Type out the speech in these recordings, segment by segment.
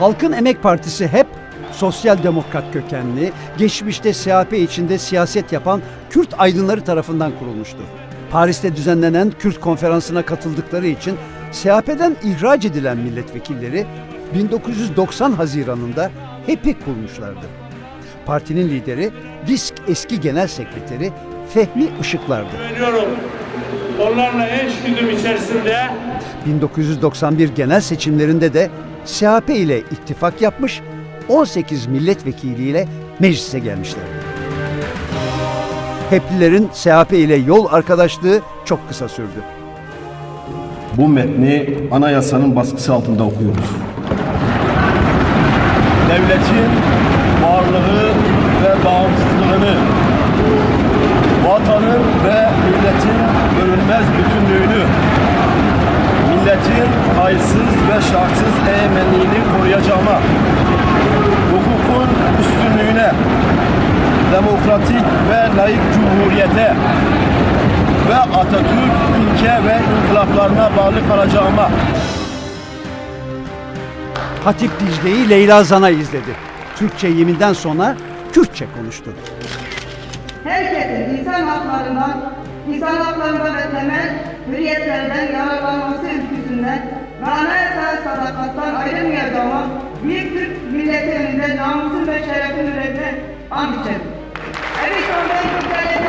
Halkın Emek Partisi hep sosyal demokrat kökenli, geçmişte CHP içinde siyaset yapan Kürt aydınları tarafından kurulmuştur. Paris'te düzenlenen Kürt konferansına katıldıkları için CHP'den ihraç edilen milletvekilleri 1990 Haziran'ında HEP'i kurmuşlardı. Partinin lideri DİSK eski genel sekreteri Fehmi Işıklar'dı. Onlarla eş güdüm içerisinde 1991 genel seçimlerinde de CHP ile ittifak yapmış, 18 milletvekiliyle meclise gelmişlerdi. Heplilerin CHP ile yol arkadaşlığı çok kısa sürdü. Bu metni anayasanın baskısı altında okuyoruz. Devletin varlığı ve bağımsızlığını, vatanın ve milletin kayıtsız ve şartsız egemenliğini koruyacağıma, hukukun üstünlüğüne, demokratik ve layık cumhuriyete ve Atatürk ilke ve inkılaplarına bağlı kalacağıma Hatip Dicle'yi Leyla Zana izledi. Türkçe yeminden sonra Kürtçe konuştu. herkesin insan haklarından, insan haklarından ve temel hürriyetlerinden yararlanması ülküsünden anayasaya sadakattan ayrılmayacağıma büyük Türk milleti önünde namusun ve şerefin üzerine and içerim. Evet, ondan tutarım.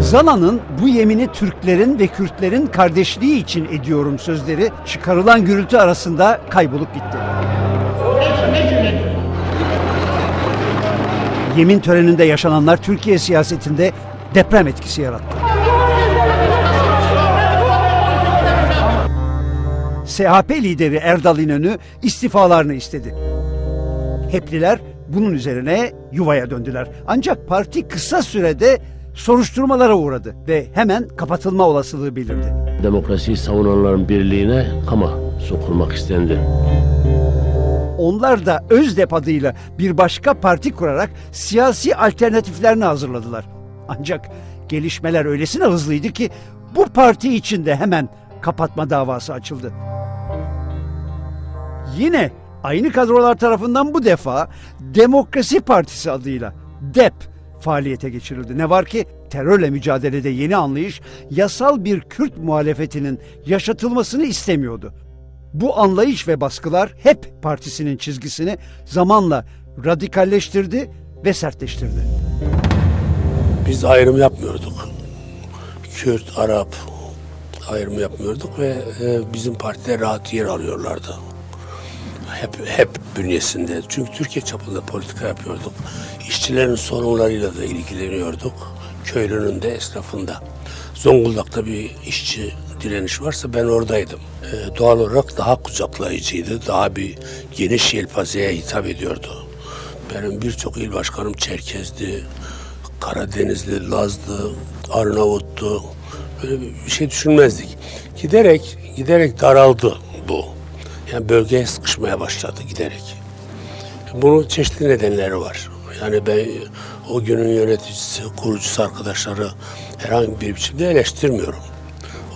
Zana'nın bu yemini Türklerin ve Kürtlerin kardeşliği için ediyorum sözleri çıkarılan gürültü arasında kaybolup gitti. Yemin töreninde yaşananlar Türkiye siyasetinde deprem etkisi yarattı. CHP lideri Erdal İnönü istifalarını istedi. Hepliler bunun üzerine yuvaya döndüler. Ancak parti kısa sürede soruşturmalara uğradı ve hemen kapatılma olasılığı belirdi. Demokrasiyi savunanların birliğine kama sokulmak istendi. Onlar da Özdep adıyla bir başka parti kurarak siyasi alternatiflerini hazırladılar. Ancak gelişmeler öylesine hızlıydı ki bu parti içinde hemen kapatma davası açıldı. Yine aynı kadrolar tarafından bu defa Demokrasi Partisi adıyla DEP faaliyete geçirildi. Ne var ki terörle mücadelede yeni anlayış yasal bir Kürt muhalefetinin yaşatılmasını istemiyordu. Bu anlayış ve baskılar hep partisinin çizgisini zamanla radikalleştirdi ve sertleştirdi. Biz ayrım yapmıyorduk. Kürt, Arap ayrımı yapmıyorduk ve e, bizim partide rahat yer alıyorlardı. Hep hep bünyesinde. Çünkü Türkiye çapında politika yapıyorduk. İşçilerin sorunlarıyla da ilgileniyorduk. Köylünün de esnafında. Zonguldak'ta bir işçi direniş varsa ben oradaydım. E, doğal olarak daha kucaklayıcıydı. Daha bir geniş yelpazeye hitap ediyordu. Benim birçok il başkanım Çerkez'di, Karadenizli, Lazlı, Arnavut'tu. Böyle bir şey düşünmezdik. Giderek, giderek daraldı bu. Yani bölgeye sıkışmaya başladı giderek. Bunun çeşitli nedenleri var. Yani ben o günün yöneticisi, kurucusu arkadaşları herhangi bir biçimde eleştirmiyorum.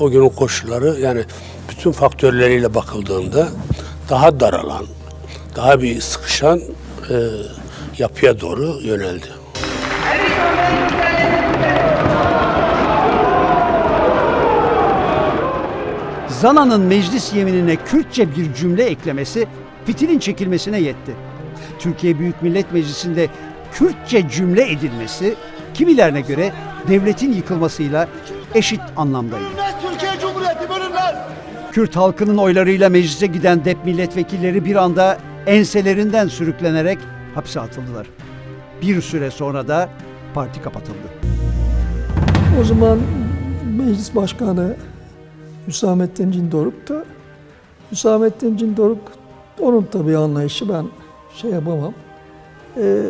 O günün koşulları yani bütün faktörleriyle bakıldığında daha daralan, daha bir sıkışan e, yapıya doğru yöneldi. Zana'nın meclis yeminine Kürtçe bir cümle eklemesi fitilin çekilmesine yetti. Türkiye Büyük Millet Meclisi'nde Kürtçe cümle edilmesi kimilerine göre devletin yıkılmasıyla eşit anlamdaydı. Türkiye Cumhuriyeti bölünmez. Kürt halkının oylarıyla meclise giden DEP milletvekilleri bir anda enselerinden sürüklenerek hapse atıldılar. Bir süre sonra da parti kapatıldı. O zaman meclis başkanı Hüsamettin Cindoruk'tu. Hüsamettin Cindoruk, onun tabii anlayışı ben şey yapamam. Ee,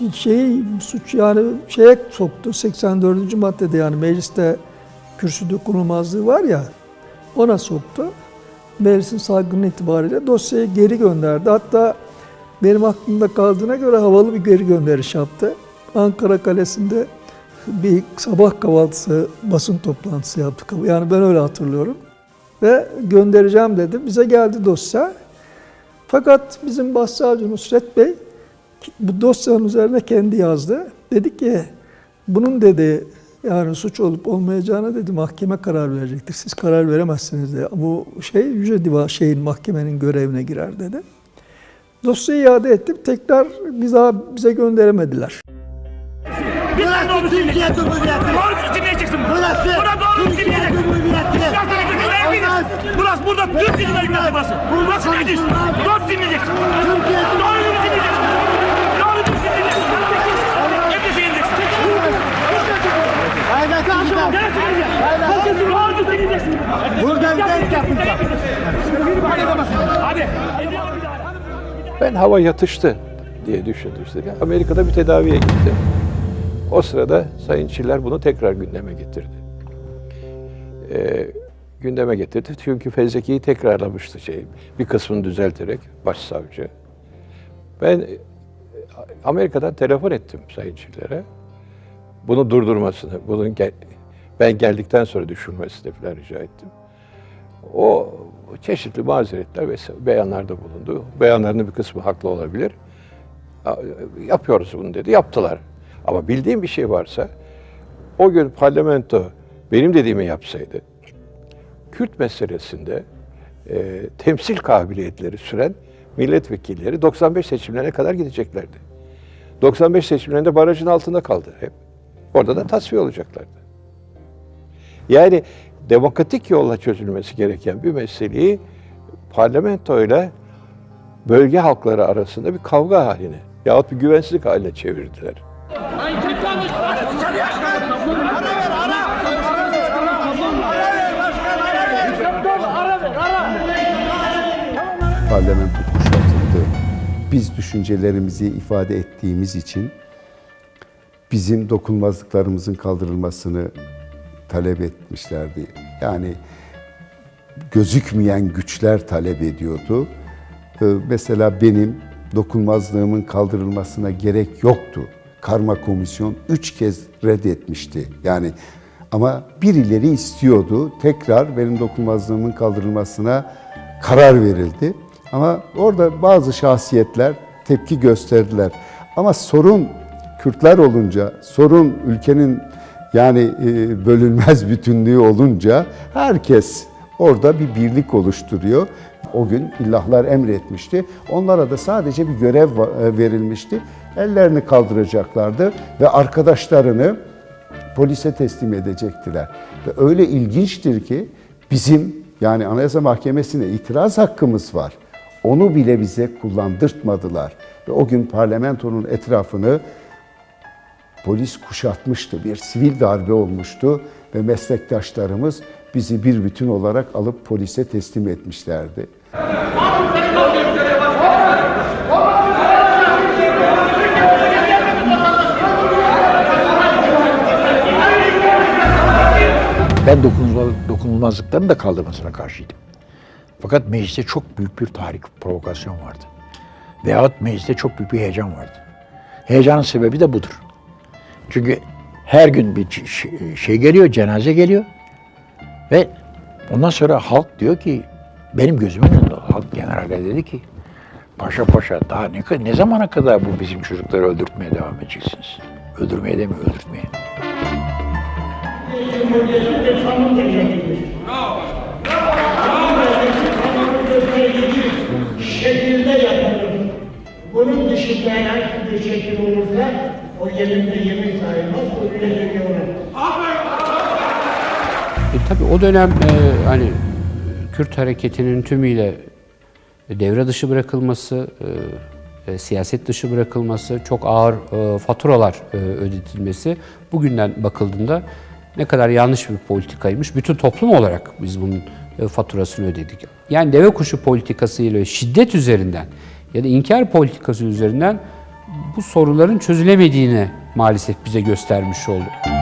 bir şeyi suç yani şeye soktu 84. maddede yani mecliste kürsü dokunulmazlığı var ya ona soktu. Meclisin salgını itibariyle dosyayı geri gönderdi. Hatta benim aklımda kaldığına göre havalı bir geri gönderiş yaptı. Ankara Kalesi'nde bir sabah kahvaltısı basın toplantısı yaptık. Yani ben öyle hatırlıyorum. Ve göndereceğim dedi. Bize geldi dosya. Fakat bizim Başsavcı Nusret Bey bu dosyanın üzerine kendi yazdı. Dedi ki bunun dedi yani suç olup olmayacağına dedi mahkeme karar verecektir. Siz karar veremezsiniz dedi. Bu şey Yüce Divan şeyin mahkemenin görevine girer dedi. Dosyayı iade ettim. Tekrar biz daha bize gönderemediler. Burası Türkiye Cumhuriyeti. Doğru düzgün dinleyeceksin. Burası Buna doğru Türkiye dinleyeceksin. Cumhuriyeti. Olmaz. Burası burada Türk dilleri burası. Burası nedir? Doğru dinleyeceksin. Türkiye Doğru düzgün dinleyeceksin. Doğru düzgün dinleyeceksin. Hep de seyredeceksin. Hayret insan. Herkesin doğru düzgün dinleyeceksin. Buradan denk yapacağım. Hadi. Ben hava yatıştı diye düşündüm işte. Amerika'da bir tedaviye gitti. O sırada Sayın Çiller bunu tekrar gündeme getirdi. Ee, gündeme getirdi çünkü fezlekeyi tekrarlamıştı şey. Bir kısmını düzelterek başsavcı. Ben e, Amerika'dan telefon ettim Sayın Çiller'e. Bunu durdurmasını, bunun gel- ben geldikten sonra düşürmesini falan rica ettim. O çeşitli mazeretler ve beyanlarda bulundu. Beyanlarının bir kısmı haklı olabilir. Ya- Yapıyoruz bunu dedi. Yaptılar. Ama bildiğim bir şey varsa o gün parlamento benim dediğimi yapsaydı Kürt meselesinde e, temsil kabiliyetleri süren milletvekilleri 95 seçimlerine kadar gideceklerdi. 95 seçimlerinde barajın altında kaldı hep. Orada da tasfiye olacaklardı. Yani demokratik yolla çözülmesi gereken bir meseleyi parlamentoyla bölge halkları arasında bir kavga haline yahut bir güvensizlik haline çevirdiler. Parlamento kuşatıldı. Biz düşüncelerimizi ifade ettiğimiz için bizim dokunmazlıklarımızın kaldırılmasını talep etmişlerdi. Yani gözükmeyen güçler talep ediyordu. Ee, Mesela benim dokunmazlığımın kaldırılmasına gerek yoktu. Karma komisyon üç kez reddetmişti. Yani ama birileri istiyordu. Tekrar benim dokunmazlığımın kaldırılmasına karar verildi. Ama orada bazı şahsiyetler tepki gösterdiler. Ama sorun Kürtler olunca, sorun ülkenin yani e, bölünmez bütünlüğü olunca herkes orada bir birlik oluşturuyor. O gün illahlar emretmişti. Onlara da sadece bir görev e, verilmişti. Ellerini kaldıracaklardı ve arkadaşlarını polise teslim edecektiler. Ve öyle ilginçtir ki bizim yani Anayasa Mahkemesi'ne itiraz hakkımız var. Onu bile bize kullandırtmadılar. Ve o gün parlamentonun etrafını polis kuşatmıştı. Bir sivil darbe olmuştu ve meslektaşlarımız bizi bir bütün olarak alıp polise teslim etmişlerdi. Ben dokunulmaz- dokunulmazlıkların da kaldırmasına karşıydım. Fakat mecliste çok büyük bir tahrik, provokasyon vardı. Veyahut mecliste çok büyük bir heyecan vardı. Heyecanın sebebi de budur. Çünkü her gün bir ç- ş- şey geliyor, cenaze geliyor. Ve ondan sonra halk diyor ki, benim gözümün önünde halk generale dedi ki, paşa paşa daha ne, ne zamana kadar bu bizim çocukları öldürtmeye devam edeceksiniz? Öldürmeye demiyor, öldürtmeye. şekilde E, tabii o dönem e, hani Kürt hareketinin tümüyle devre dışı bırakılması, e, e, siyaset dışı bırakılması, çok ağır e, faturalar e, ödetilmesi bugünden bakıldığında ne kadar yanlış bir politikaymış. Bütün toplum olarak biz bunun e, faturasını ödedik. Yani deve kuşu politikası ile şiddet üzerinden ya da inkar politikası üzerinden bu soruların çözülemediğini maalesef bize göstermiş oldu.